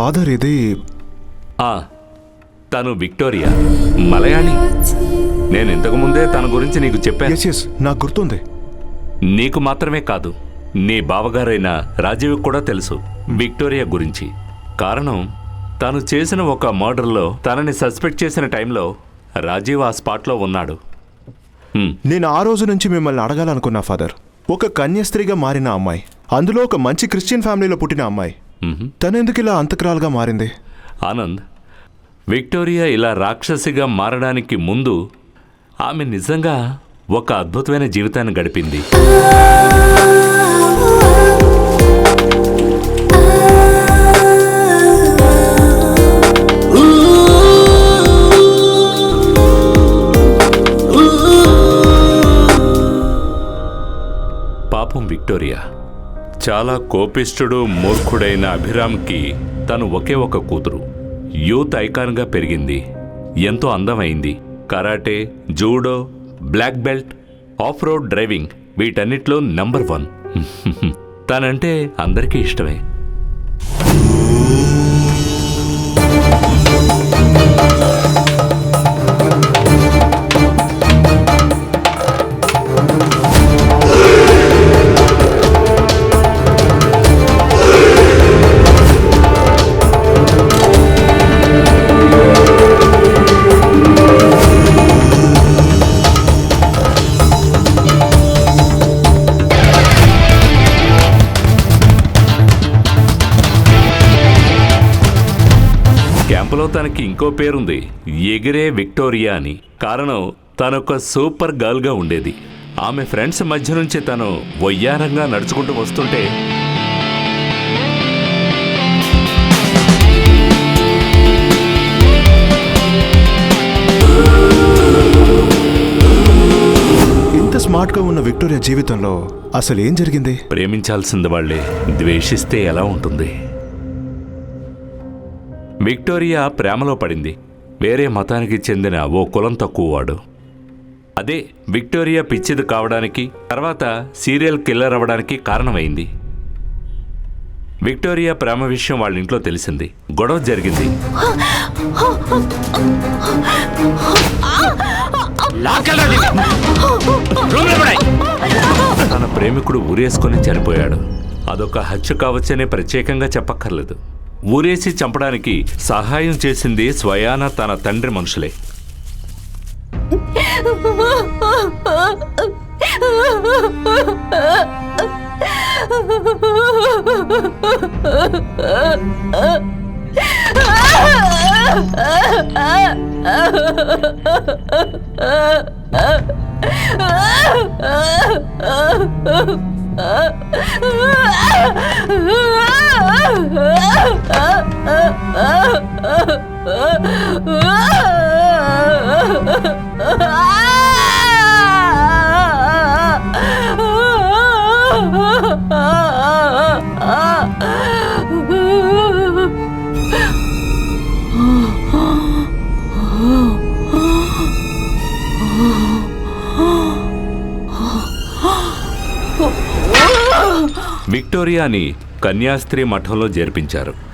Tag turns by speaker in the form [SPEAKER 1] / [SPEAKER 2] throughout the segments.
[SPEAKER 1] Father ఇది
[SPEAKER 2] ఆ, తను విక్టోరియా మలయాళి. నేను ఇంతకు ముందే తన గురించి నీకు చెప్పాను.
[SPEAKER 1] ఎస్ ఎస్ నాకు గుర్తుంది.
[SPEAKER 2] నీకు మాత్రమే కాదు నీ బావగారైన రాజీవ్ కూడా తెలుసు విక్టోరియా గురించి. కారణం తను చేసిన ఒక మర్డర్లో తనని సస్పెక్ట్ చేసిన టైంలో రాజీవ్ ఆ స్పాట్లో ఉన్నాడు. హ్మ్,
[SPEAKER 1] నేను ఆ రోజు నుంచి మిమ్మల్ని అడగాలనుకున్నా ఫాదర్. ఒక కన్యాస్త్రీగా మారిన అమ్మాయి అందులో ఒక మంచి క్రిస్టియన్ ఫ్యామిలీలో పుట్టిన అమ్మాయి. తనెందుకు ఇలా అంతకురాలుగా మారింది?
[SPEAKER 2] ఆనంద్ విక్టోరియా ఇలా రాక్షసిగా మారడానికి ముందు ఆమె నిజంగా ఒక అద్భుతమైన జీవితాన్ని గడిపింది. పాపం విక్టోరియా చాలా కోపిష్ఠుడు మూర్ఖుడైన అభిరామ్కి తను ఒకే ఒక కూతురు. యూత్ ఐకాన్గా పెరిగింది. ఎంతో అందమైంది. Karate judo black belt off road driving వీటన్నిటిలో నెంబర్ వన్. తనంటే అందరికీ ఇష్టమే. క్యాంపులో తనకి ఇంకో పేరుంది. ఎగిరే విక్టోరియా అని. కారణం తనొక సూపర్ గర్ల్గా ఉండేది. ఆమె ఫ్రెండ్స్ మధ్య నుంచి తను వయ్యారంగా నడుచుకుంటూ వస్తుంటే
[SPEAKER 1] ఇంత స్మార్ట్గా ఉన్న విక్టోరియా జీవితంలో అసలు ఏం జరిగింది?
[SPEAKER 2] ప్రేమించాల్సింది వాళ్ళే. ద్వేషిస్తే ఎలా ఉంటుంది? విక్టోరియా ప్రేమలో పడింది. వేరే మతానికి చెందిన ఓ కులం తక్కువవాడు. అదే విక్టోరియా పిచ్చిది కావడానికి తర్వాత సీరియల్ కిల్లర్ అవ్వడానికి కారణమైంది. విక్టోరియా ప్రేమ విషయం వాళ్ళ ఇంట్లో తెలిసింది. గొడవ జరిగింది. తన ప్రేమికుడు ఊరేసుకొని చనిపోయాడు. అదొక హత్య కావచ్చనే ప్రత్యేకంగా చెప్పక్కర్లేదు. ఊరేసి చంపడానికి సహాయం చేసింది స్వయాన తన తండ్రి మనుషులే. વિક્ટોરિયાની కన్యాస్త్రీ మఠంలో చేర్పించారు.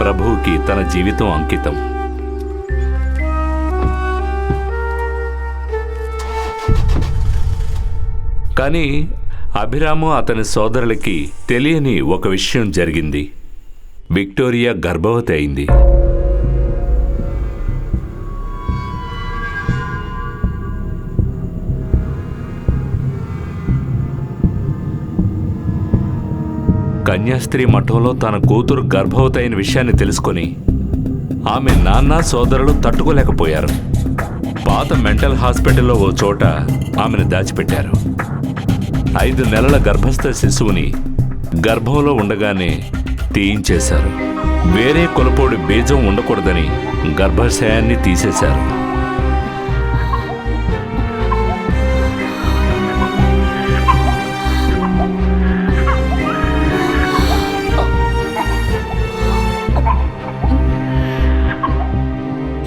[SPEAKER 2] ప్రభువుకి తన జీవితం అంకితం. కానీ అభిరాము అతని సోదరులకి తెలియని ఒక విషయం జరిగింది. విక్టోరియా గర్భవతి అయింది. కన్యాస్త్రీ మఠంలో తన కూతురు గర్భవతి అయిన విషయాన్ని తెలుసుకొని ఆమె నాన్న సోదరులు తట్టుకోలేకపోయారు. పాత మెంటల్ హాస్పిటల్లో ఓ చోట ఆమెను దాచిపెట్టారు. ఐదు నెలల గర్భస్థ శిశువుని గర్భంలో ఉండగానే తీయించేశారు. వేరే కొలపోడి బీజం ఉండకూడదని గర్భాశయాన్ని తీసేశారు.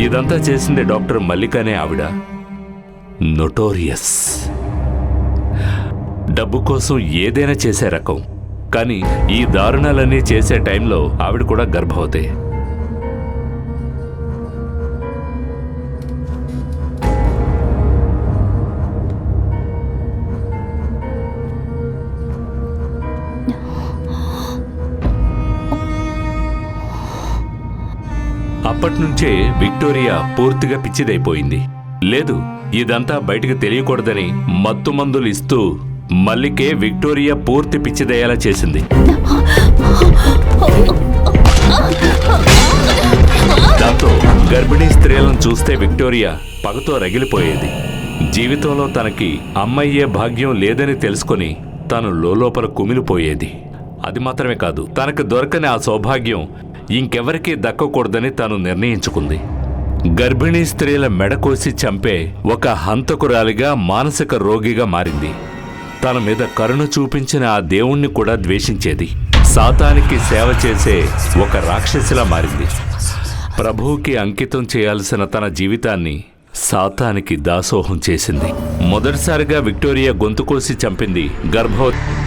[SPEAKER 2] ఇదంతా చేసింది డాక్టర్ మల్లికనే ఆవిడ. నొటోరియస్. డబ్బు కోసం ఏదైనా చేసే రకం. కానీ ఈ దారుణాలన్నీ చేసే టైంలో ఆవిడ కూడా గర్భవతి. అప్పట్నుంచే విక్టోరియా పూర్తిగా పిచ్చిదైపోయింది. లేదు ఇదంతా బయటకు తెలియకూడదని మత్తు మందులు ఇస్తూ మల్లికే విక్టోరియా పూర్తి పిచ్చిదేయాలా చేసింది. దాంతో గర్భిణీ స్త్రీలను చూస్తే విక్టోరియా పగతో రగిలిపోయేది. జీవితంలో తనకి అమ్మయ్యే భాగ్యం లేదని తెలుసుకొని తను లోపల కుమిలిపోయేది. అది మాత్రమే కాదు తనకు దొరకని ఆ సౌభాగ్యం ఇంకెవరికీ దక్కకూడదని తాను నిర్ణయించుకుంది. గర్భిణీ స్త్రీల మెడ కోసి చంపే ఒక హంతకురాలిగా మానసిక రోగిగా మారింది. తన మీద కరుణ చూపించిన ఆ దేవుణ్ణి కూడా ద్వేషించేది. సాతానికి సేవ చేసే ఒక రాక్షసిలా మారింది. ప్రభువుకి అంకితం చేయాల్సిన తన జీవితాన్ని సాతానికి దాసోహం చేసింది. మొదటిసారిగా విక్టోరియా గొంతు కోసి చంపింది గర్భవతి